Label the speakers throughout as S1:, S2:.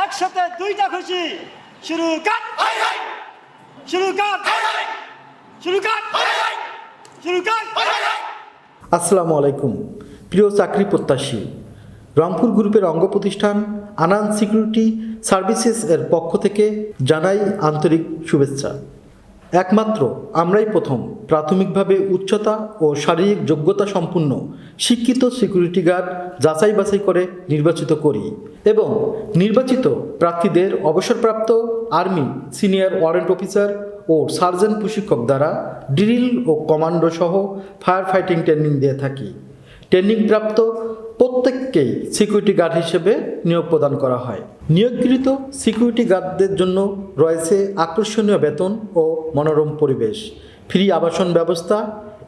S1: একসাথে দুইটা খুশি। শুরু কাট। শুরু কাট। শুরু কাট। শুরু কাট।
S2: আসসালামু আলাইকুম। প্রিয় চাকরি প্রত্যাশী রংপুর গ্রুপের অঙ্গ প্রতিষ্ঠান আনান সিকিউরিটি সার্ভিসেস এর পক্ষ থেকে জানাই আন্তরিক শুভেচ্ছা। একমাত্র আমরাই প্রথম প্রাথমিকভাবে উচ্চতা ও শারীরিক যোগ্যতা সম্পন্ন শিক্ষিত সিকিউরিটি গার্ড যাচাই বাছাই করে নির্বাচিত করি এবং নির্বাচিত প্রার্থীদের অবসরপ্রাপ্ত আর্মি, সিনিয়র ওয়ারেন্ট অফিসার ও সার্জেন্ট প্রশিক্ষক দ্বারা ড্রিল ও কমান্ডো সহ ফায়ার ফাইটিং ট্রেনিং দিয়ে থাকি। ট্রেনিংপ্রাপ্ত প্রত্যেককেই সিকিউরিটি গার্ড হিসেবে নিয়োগ প্রদান করা হয় নিয়োগকৃত সিকিউরিটি গার্ডদের জন্য রয়েছে আকর্ষণীয় বেতন ও মনোরম পরিবেশ ফ্রি আবাসন ব্যবস্থা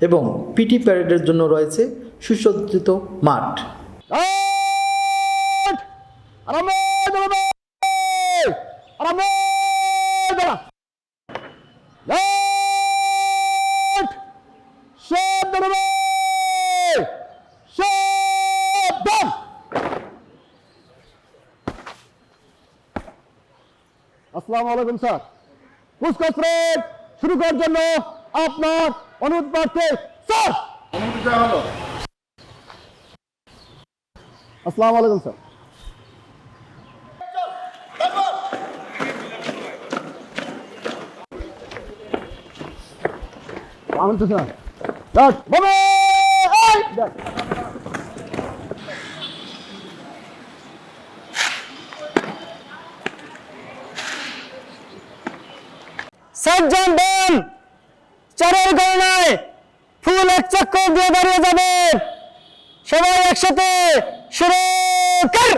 S2: এবং পিটি প্যারেডের জন্য রয়েছে সুসজ্জিত মাঠ
S3: আসসালামু আলাইকুম স্যার পুষ্কর রেড শুরু করার জন্য আপনার অনুরোধ প্রার্থী স্যার আসসালামু আলাইকুম স্যার আমি তো স্যার স্যার
S1: সাতজন ডন চারের গণনায় ফুল এক চক্কর দিয়ে দাঁড়িয়ে যাবে। সবাই একসাথে শুরু কর।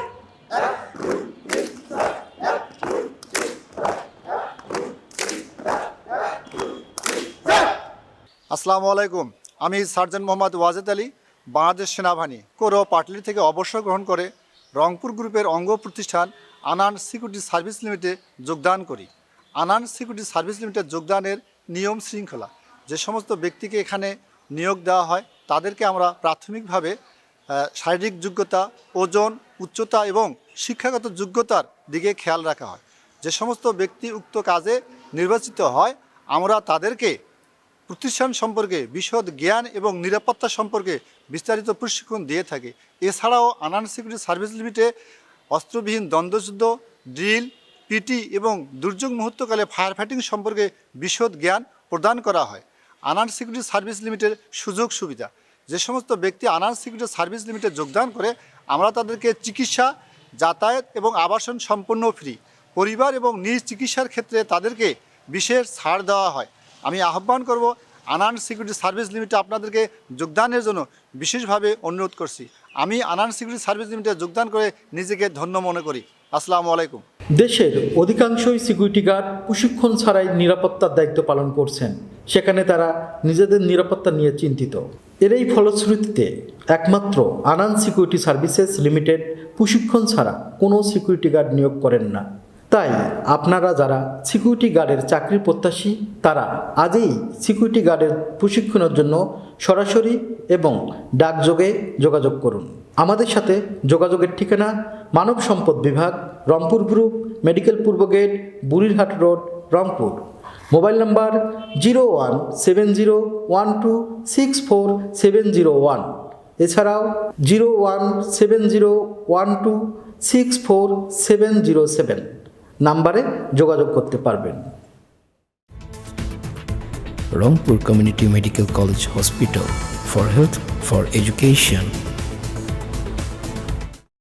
S4: আসসালামু আলাইকুম। আমি সার্জন মোহাম্মদ ওয়াজেদ আলী, বাংলাদেশ সেনাবাহিনী, কোরো পাটলি থেকে অবসর গ্রহণ করে রংপুর গ্রুপের অঙ্গ প্রতিষ্ঠান আনান সিকিউরিটি সার্ভিস লিমিটে যোগদান করি। আনান সিকিউরিটি সার্ভিস লিমিটেড যোগদানের নিয়ম শৃঙ্খলা। যে সমস্ত ব্যক্তিকে এখানে নিয়োগ দেওয়া হয়, তাদেরকে আমরা প্রাথমিকভাবে শারীরিক যোগ্যতা, ওজন, উচ্চতা এবং শিক্ষাগত যোগ্যতার দিকে খেয়াল রাখা হয়। যে সমস্ত ব্যক্তি উক্ত কাজে নির্বাচিত হয়, আমরা তাদেরকে প্রতিষ্ঠান সম্পর্কে বিশদ জ্ঞান এবং নিরাপত্তা সম্পর্কে বিস্তারিত প্রশিক্ষণ দিয়ে থাকে। এছাড়াও আনান সিকিউরিটি সার্ভিস লিমিটে অস্ত্রবিহীন দ্বন্দ্বযুদ্ধ, ড্রিল পিটি এবং দুর্যোগ মুহূর্তকালে ফায়ার ফাইটিং সম্পর্কে বিশদ জ্ঞান প্রদান করা হয়। আনার সিকিউরিটি সার্ভিস লিমিটের সুযোগ সুবিধা। যে সমস্ত ব্যক্তি আনার সিকিউরিটি সার্ভিস লিমিটে যোগদান করে, আমরা তাদেরকে চিকিৎসা, যাতায়াত এবং আবাসন সম্পূর্ণ ফ্রি পরিবার এবং নিজ চিকিৎসার ক্ষেত্রে তাদেরকে বিশেষ ছাড় দেওয়া হয়। আমি আহ্বান করব আনান সিকিউরিটি সার্ভিস লিমিটে আপনাদেরকে যোগদানের জন্য বিশেষভাবে অনুরোধ করছি। আমি আনান সিকিউরিটি সার্ভিস লিমিটে যোগদান করে নিজেকে ধন্য মনে করি। আসসালামু আলাইকুম।
S2: দেশের অধিকাংশই সিকিউরিটি গার্ড প্রশিক্ষণ ছাড়াই নিরাপত্তার দায়িত্ব পালন করছেন। সেখানে তারা নিজেদের নিরাপত্তা নিয়ে চিন্তিত। এর এই ফলশ্রুতিতে একমাত্র আনান সিকিউরিটি সার্ভিসেস লিমিটেড প্রশিক্ষণ ছাড়া কোনো সিকিউরিটি গার্ড নিয়োগ করেন না। তাই আপনারা যারা সিকিউরিটি গার্ডের চাকরি প্রত্যাশী, তারা আজই সিকিউরিটি গার্ডের প্রশিক্ষণের জন্য সরাসরি এবং ডাকযোগে যোগাযোগ করুন। আমাদের সাথে যোগাযোগের ঠিকানা মানব সম্পদ বিভাগ, রংপুর গ্রুপ, মেডিকেল পূর্ব gate, Burirhat road, Rangpur. Mobile number zero one seven zero one two six four seven zero one. এছাড়াও zero one seven zero one two six four seven zero seven নাম্বারে যোগাযোগ করতে পারবেন।
S5: Rangpur community medical college Hospital for health, for education,